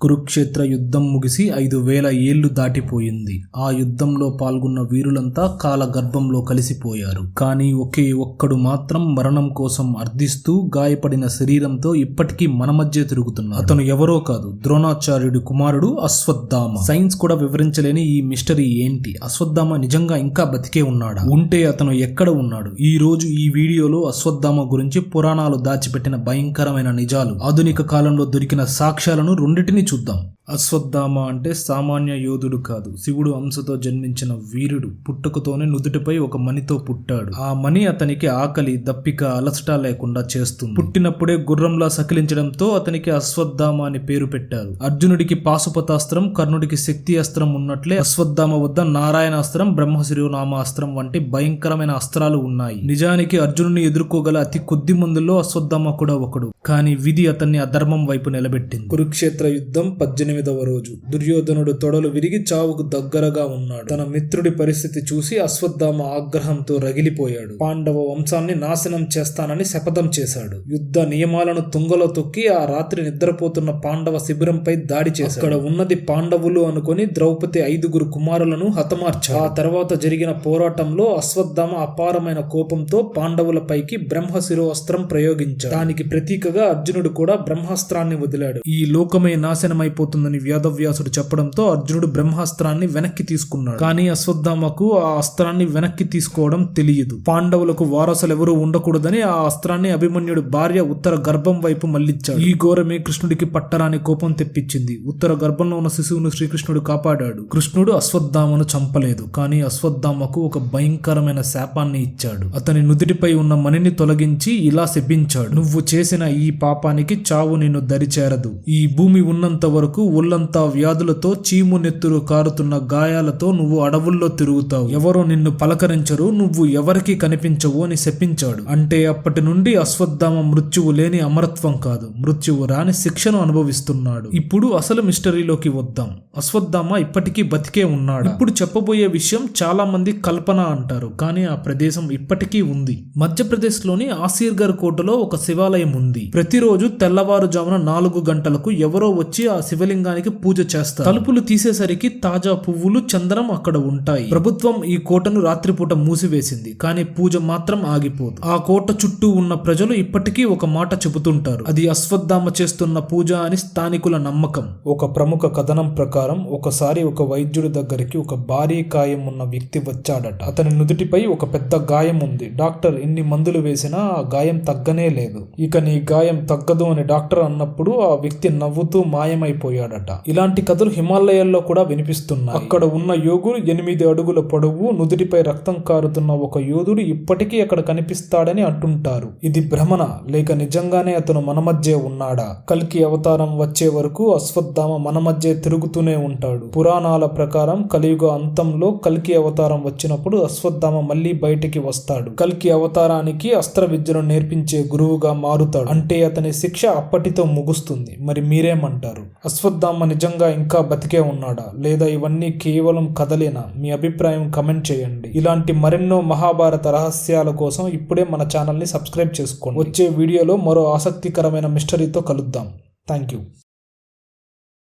కురుక్షేత్ర యుద్ధం ముగిసి ఐదు వేల ఏళ్ళు దాటిపోయింది. ఆ యుద్ధంలో పాల్గొన్న వీరులంతా కాల గర్భంలో కలిసిపోయారు. కానీ ఒకే ఒక్కడు మాత్రం మరణం కోసం అర్థిస్తూ గాయపడిన శరీరంతో ఇప్పటికీ మన మధ్య తిరుగుతున్నాడు. అతను ఎవరో కాదు ద్రోణాచార్యుడి కుమారుడు అశ్వత్థామ. సైన్స్ కూడా వివరించలేని ఈ మిస్టరీ ఏంటి? అశ్వత్థామ నిజంగా ఇంకా బతికే ఉన్నాడా? ఉంటే అతను ఎక్కడ ఉన్నాడు? ఈ రోజు ఈ వీడియోలో అశ్వత్థామ గురించి పురాణాలు దాచిపెట్టిన భయంకరమైన నిజాలు. ఆధునిక కాలంలో దొరికిన సాక్ష్యాలను రెండింటిని చూద్దాం. అశ్వత్థామ అంటే సామాన్య యోధుడు కాదు. శివుడు అంశతో జన్మించిన వీరుడు. పుట్టుకతోనే నుదుటిపై ఒక మణితో పుట్టాడు. ఆ మణి అతనికి ఆకలి దప్పిక అలసట లేకుండా చేస్తుంది. పుట్టినప్పుడే గుర్రంలా సకిలించడంతో అతనికి అశ్వత్థామ అని పేరు పెట్టారు. అర్జునుడికి పాశుపతాస్త్రం కర్ణుడికి శక్తి అస్త్రం ఉన్నట్లే అశ్వత్థామ వద్ద నారాయణాస్త్రం బ్రహ్మశిరోనామాస్త్రం వంటి భయంకరమైన అస్త్రాలు ఉన్నాయి. నిజానికి అర్జునుని ఎదుర్కోగల అతి కొద్ది మందుల్లో అశ్వత్థామ కూడా ఒకడు. కానీ విధి అతన్ని అధర్మం వైపు నిలబెట్టింది. కురుక్షేత్ర యుద్ధం పద్దెనిమిదవ రోజు. దుర్యోధనుడు తొడలు విరిగి చావుకు దగ్గరగా ఉన్నాడు. తన మిత్రుడి పరిస్థితి చూసి అశ్వత్థామ ఆగ్రహంతో రగిలిపోయాడు. పాండవ వంశాన్ని నాశనం చేస్తానని శపథం చేశాడు. యుద్ధ నియమాలను తుంగలో తొక్కి ఆ రాత్రి నిద్రపోతున్న పాండవ శిబిరంపై దాడి చేశాడు. అక్కడ ఉన్నది పాండవులు అనుకొని ద్రౌపది ఐదుగురు కుమారులను హతమార్చాడు. ఆ తర్వాత జరిగిన పోరాటంలో అశ్వత్థామ అపారమైన కోపంతో పాండవులపైకి బ్రహ్మశిరో అస్త్రం ప్రయోగించాడు. దానికి ప్రతీకగా అర్జునుడు కూడా బ్రహ్మాస్త్రాన్ని వదిలాడు. ఈ లోకమే నాశనమైపోతుందని వ్యాధవ్యాసుడు చెప్పడంతో అర్జునుడు బ్రహ్మాస్త్రాన్ని వెనక్కి తీసుకున్నాడు. కానీ అశ్వత్థామకు ఆ అస్త్రాన్ని వెనక్కి తీసుకోవడం తెలియదు. పాండవులకు వారసులు ఎవరూ ఉండకూడదని ఆ అస్త్రాన్ని అభిమన్యుడు భార్య ఉత్తర గర్భం వైపు మళ్ళించాడు ఈ ఘోరమే కృష్ణుడికి పట్టరాని కోపం తెప్పించింది. ఉత్తర గర్భంలో ఉన్న శిశువును శ్రీకృష్ణుడు కాపాడాడు. కృష్ణుడు అశ్వత్థామను చంపలేదు. కానీ అశ్వత్థామకు ఒక భయంకరమైన శాపాన్ని ఇచ్చాడు. అతని నుదిటిపై ఉన్న మణిని తొలగించి ఇలా శపించాడు. నువ్వు చేసిన ఈ పాపానికి చావు నిన్ను దరిచేరదు. ఈ భూమి ఉన్నంత వరకు ఒళ్ళంతా వ్యాధులతో చీము నెత్తురు కారుతున్న గాయాలతో నువ్వు అడవుల్లో తిరుగుతావు. ఎవరో నిన్ను పలకరించరు నువ్వు ఎవరికి కనిపించవు అని శపించాడు. అంటే అప్పటి నుండి అశ్వత్థామ మృత్యువు లేని అమరత్వం కాదు మృత్యువు రాని శిక్షను అనుభవిస్తున్నాడు. ఇప్పుడు అసలు మిస్టరీలోకి వద్దాం. అశ్వత్థామ ఇప్పటికీ బతికే ఉన్నాడు. ఇప్పుడు చెప్పబోయే విషయం చాలా మంది కల్పన అంటారు కానీ ఆ ప్రదేశం ఇప్పటికీ ఉంది. మధ్యప్రదేశ్లోని ఆసీర్గర్ కోటలో ఒక శివాలయం ఉంది. ప్రతిరోజు తెల్లవారుజామున నాలుగు గంటలకు ఎవరో వచ్చి ఆ శివలింగానికి పూజ చేస్తారు. తలుపులు తీసేసరికి తాజా పువ్వులు చందనం అక్కడ ఉంటాయి. ప్రభుత్వం ఈ కోటను రాత్రిపూట మూసివేసింది కానీ పూజ మాత్రం ఆగిపోదు. ఆ కోట చుట్టూ ఉన్న ప్రజలు ఇప్పటికీ ఒక మాట చెబుతుంటారు. అది అశ్వత్థామ చేస్తున్న పూజ అని స్థానికుల నమ్మకం. ఒక ప్రముఖ కథనం ప్రకారం ఒకసారి ఒక వైద్యుడి దగ్గరికి ఒక భారీ గాయం ఉన్న వ్యక్తి వచ్చాడట. అతని నుదుటిపై ఒక పెద్ద గాయం ఉంది. డాక్టర్ ఎన్ని మందులు వేసినా ఆ గాయం తగ్గనే లేదు. ఇక నీ గాయం తగ్గదు అని డాక్టర్ అన్నప్పుడు ఆ వ్యక్తి నవ్వుతూ మాయమైపోయాడట. ఇలాంటి కథలు హిమాలయాల్లో కూడా వినిపిస్తున్నాయి. అక్కడ ఉన్న యోగులు ఎనిమిది అడుగుల పొడవు నుదుటిపై రక్తం కారుతున్న ఒక యోధుడు ఇప్పటికీ అక్కడ కనిపిస్తాడని అంటుంటారు. ఇది భ్రమణ లేక నిజంగానే అతను మన మధ్య ఉన్నాడా? కల్కి అవతారం వచ్చే వరకు అశ్వత్థామ మన మధ్య తిరుగుతూనే ఉంటాడు. పురాణాల ప్రకారం కలియుగ అంతంలో కల్కి అవతారం వచ్చినప్పుడు అశ్వత్థామ మళ్ళీ బయటికి వస్తాడు. కల్కి అవతారానికి అస్త్ర విద్యను నేర్పించే గురువుగా మారుతాడు. అంటే అతని శిక్ష అప్పటితో ముగుస్తుంది. మరి మీరేమంటారు? అశ్వత్థామ నిజంగా ఇంకా బతికే ఉన్నాడా? లేదా ఇవన్నీ కేవలం కథలేనా? మీ అభిప్రాయం కమెంట్ చేయండి. ఇలాంటి మరెన్నో మహాభారత రహస్యాల కోసం ఇప్పుడే మన ఛానల్ని సబ్స్క్రైబ్ చేసుకోండి. వచ్చే వీడియోలో మరో ఆసక్తికరమైన మిస్టరీతో కలుద్దాం. Thank you